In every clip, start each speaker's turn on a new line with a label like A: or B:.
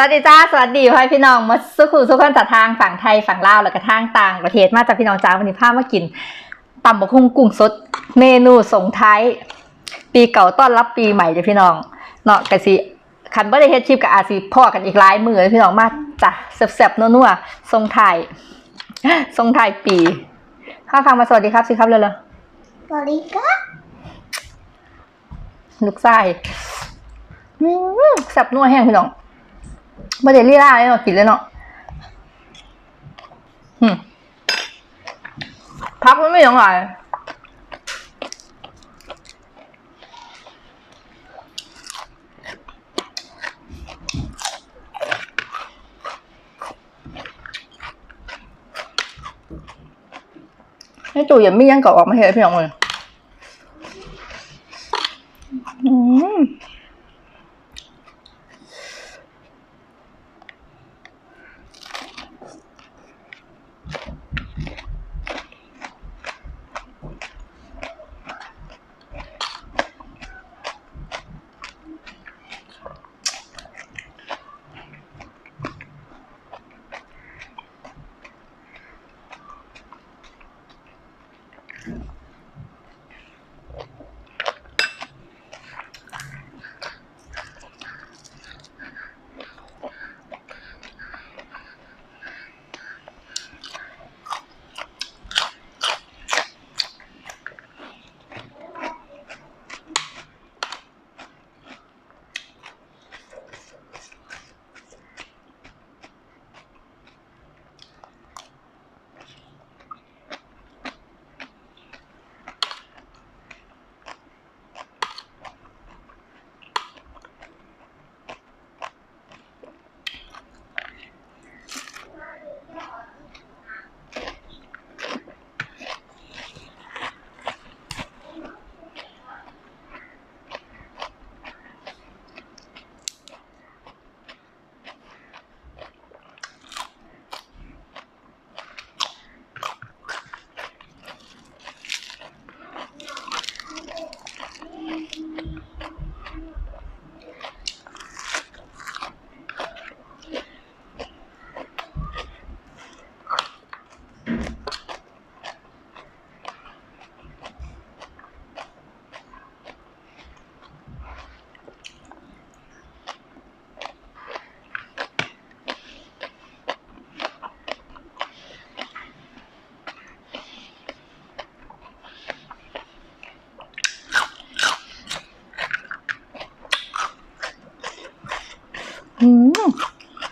A: วัสดีจ้า สวัสดีพ่อพี่น้องมาสุขุสุขคนจากทางฝั่งไทยฝั่งลาวแล้วก็ทางต่างประเทศมาจากพี่น้องจ้าวันนี้พามากินตำบกหุ่งกุ้งสด เมนูส่งท้าย ปีเก่าต้อนรับปีใหม่จ้ะพี่น้องเนาะกะสิคันบ่ได้เฮ็ดชิปกับอาสิพ่อกันอีกหลายมื้อเลยพี่น้องมาจ้ะแซ่บๆนัวๆส่งท้ายส่งท้ายปีข้าฟังมาสวัสดีครับสิครับเร็ว
B: สวัสดีครับ
A: ๆลูกไส้อื้อแซ่บนัวแห้งพี่น้อง บ่ได้ลีลาเลยเนาะกินเลยเนาะอืมพักมันไม่ยังไงให้จู่ยังไม่ยังเกาะออกมาเห็นพี่น้องเลย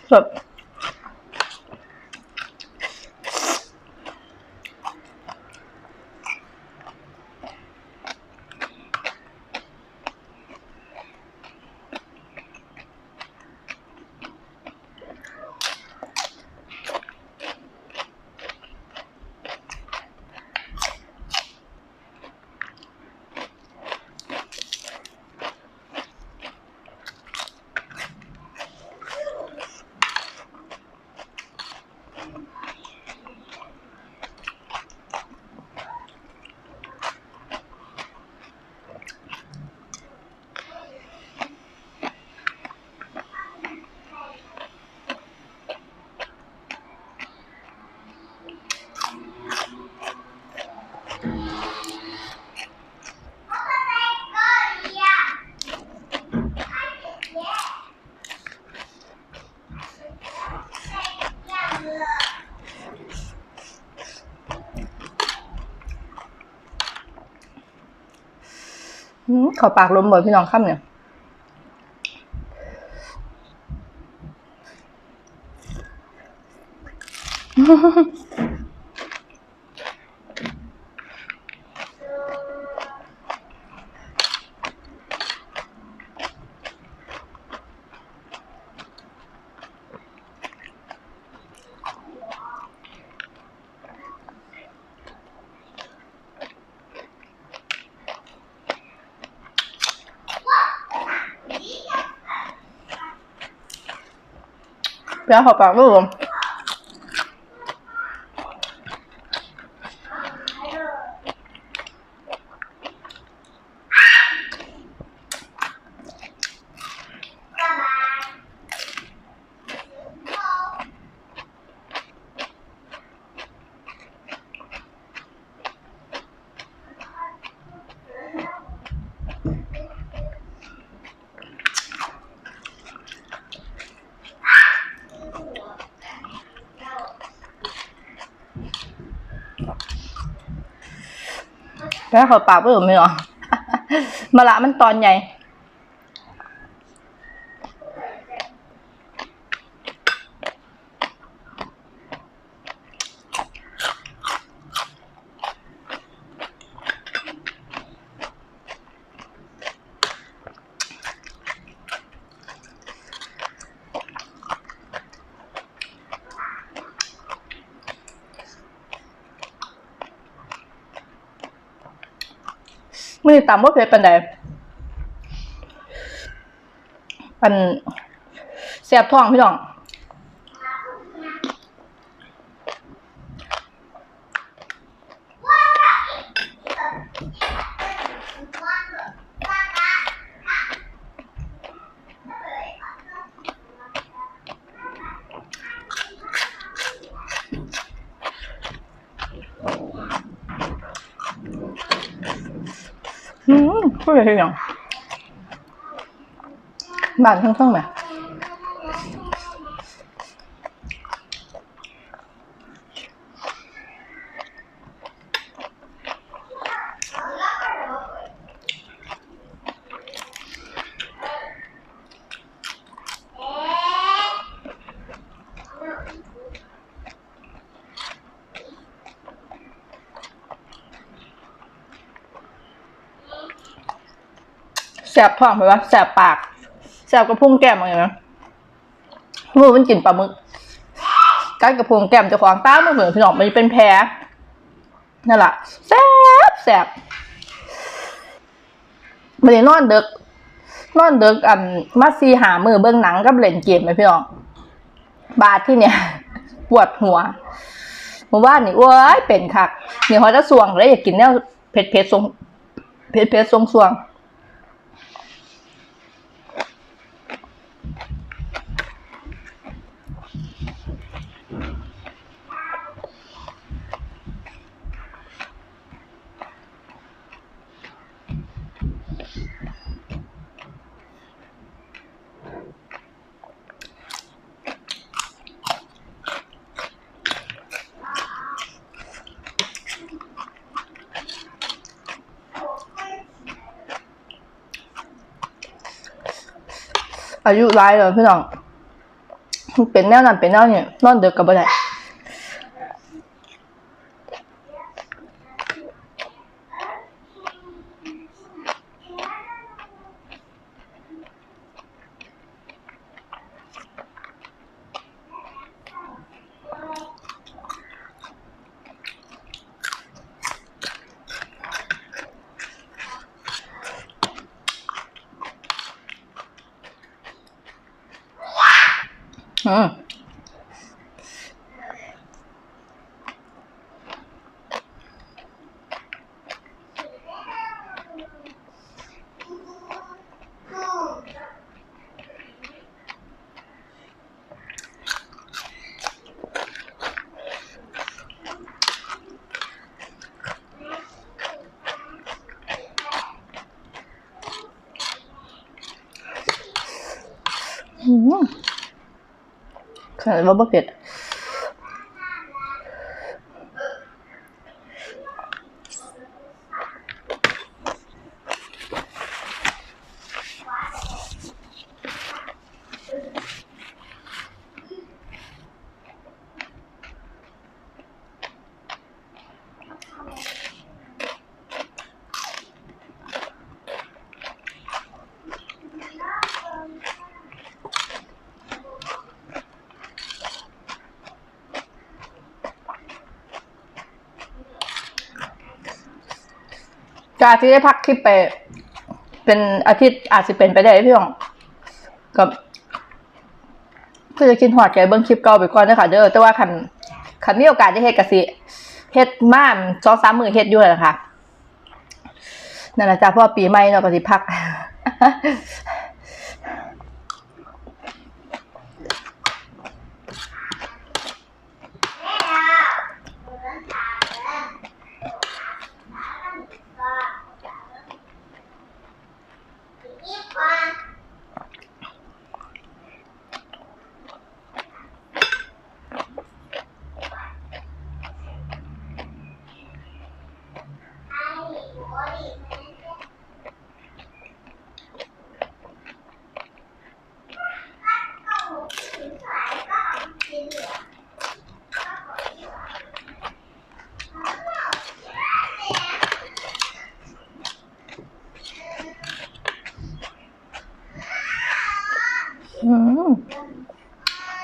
A: แบบอืมเขอปากลมบ่อยพี่น้องค่ำเนี่ย เปรี้ยว แล้วเขาปากเพิ่มไม่หรอมะละมันตอนใหญ่ ไม่ได้ตามว่าเพชรปันใดปันแสบท้องพี่น้อง อื มพูดอะไรอ บ้านทั้งทั้งๆไหมแสบท้องไปวะแสบปากแสบกระพุ้งแก้มอะไรนะมือมันกลิ่นปลาหมึกกัดกระพุ้งแก้มจะขวางตามือเหมือนพี่น้องมันเป็นแผลนั่นแหละแสบแสบมันเลยนอนเดึกนอนเดึกอันมาซีหามือเบื้องหนังกับเล่นเกมไหมพี่น้องบาดที่เนี่ย ปวดหัวเมื่อวานนี่โอ้ยเป็นคักเนี่ยเขาจะสวงเลยอยากกินแนวเผ็ดเผ็ดทรงเผ็ดเผ็ดทรงสวง อายุร้ายเลยพี่น้องเป็นแนวนั้นเป็นแนวนี้นอนเด็กกับบ่ได้ อืมอืม ขนาด การที่ได้พักคลิปไป เป็นอาทิตย์อาจจะเป็นไปได้พี่น้องกับเพื่อจะกินหอดแกเบิ้งคลิปเก่าไปก่อนนะคะเด้อแต่ว่าคันคันมีโอกาสได้เฮ็ดกะสิเฮ็ดม่านสองสามมือเฮ็ดอยู่แหละค่ะนั่นแหละจ้ะเพราะว่อปีใหม่เนาะก็สิพัก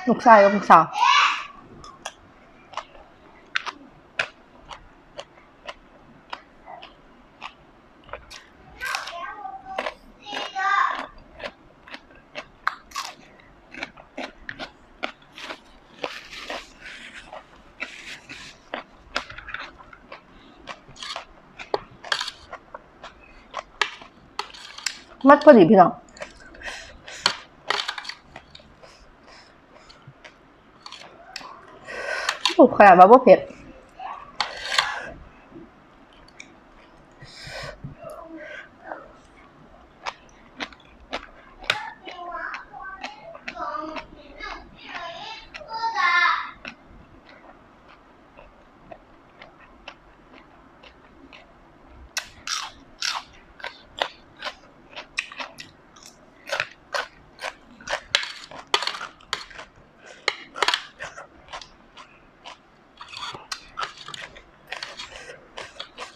A: ลูกชายกับลูกสาวมัดพอดีพี่น้อง โอ้ขนาดแบบว่าเผ็ด แ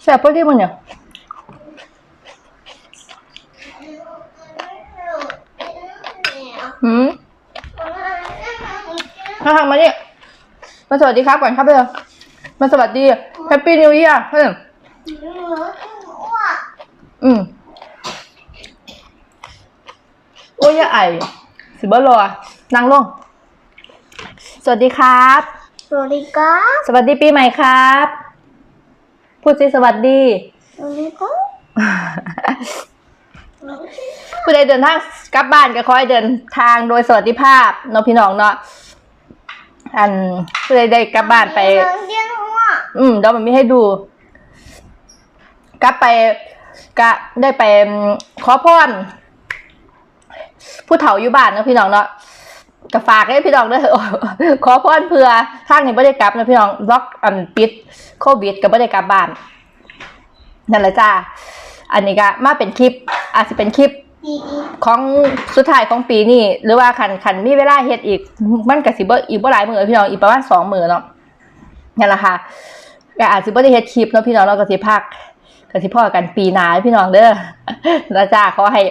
A: ซ่บพอดีมันเนี่ยหืมมาทางมาเนี่ยมาสวัสดีครับก่อนครับเพื่อนมาสวัสดีแฮปปี้นิว e ย r เพื่อนอืมโอ้ยอย่าไอสิบรอนั่งลง สวัสดีครับ
B: สวัสดีครับ
A: สวัสดีปีใหม่ครับ พูดสิสวัสดี
B: สวัสดีครับ
A: ผู้ใดเดินทางกลับบ้านก็ขอให้เดินทางโดยสวัสดิภาพเนาะพี่น้องเนาะอันผู้ใดได้กลับบ้านไป
B: เรียนหัว
A: อืมเดี๋ยวมันมีให้ดู กลับไปกะได้ไปอืมขอพรผู้เฒ่าอยู่บ้านเนาะพี่น้องเนาะ ก็ฝากให้พี่น้องด้อขอพรเพื่อทางนี้ไม่ได้กลับนะพี่น้องล็อกอันปิดโควิดก็ไม่ได้กลับบ้านนั่นแหละจ้าอันนี้ก็มาเป็นคลิป อาจจะเป็นคลิปของสุดท้ายของปีนี้หรือว่าคันคันมีเวลาเฮ็ดอีก มันก็สิบ่อีกบ่หลายมือพี่น้องอีกประมาณสองมือเนาะนั่นแหละค่ะก็อาจสิบ่ได้เฮ็ดคลิปเนาะพี่น้องเราก็สิพักก็สิพ่อกันปีหน้าพี่น้องเด้อแล้วจ้าขอให้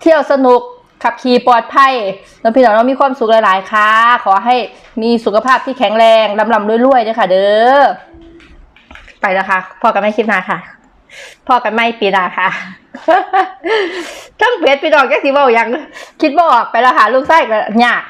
A: เที่ยวสนุก ขับขี่ปลอดภัยแล้วพี่น้องเรามีความสุขหลาย ๆ ค่ะ ขอให้มีสุขภาพที่แข็งแรงลำลำรวยๆเด้อค่ะ เด้อ ไปแล้วค่ะ พ่อกันไม่คลิปหน้าค่ะ พ่อกันไม่ปีนาค่ะทั้งเพจพี่น้องแกสิเว้าหยังคิดบอกไปแล้วค่ะ ลูกไส้ก็ยาก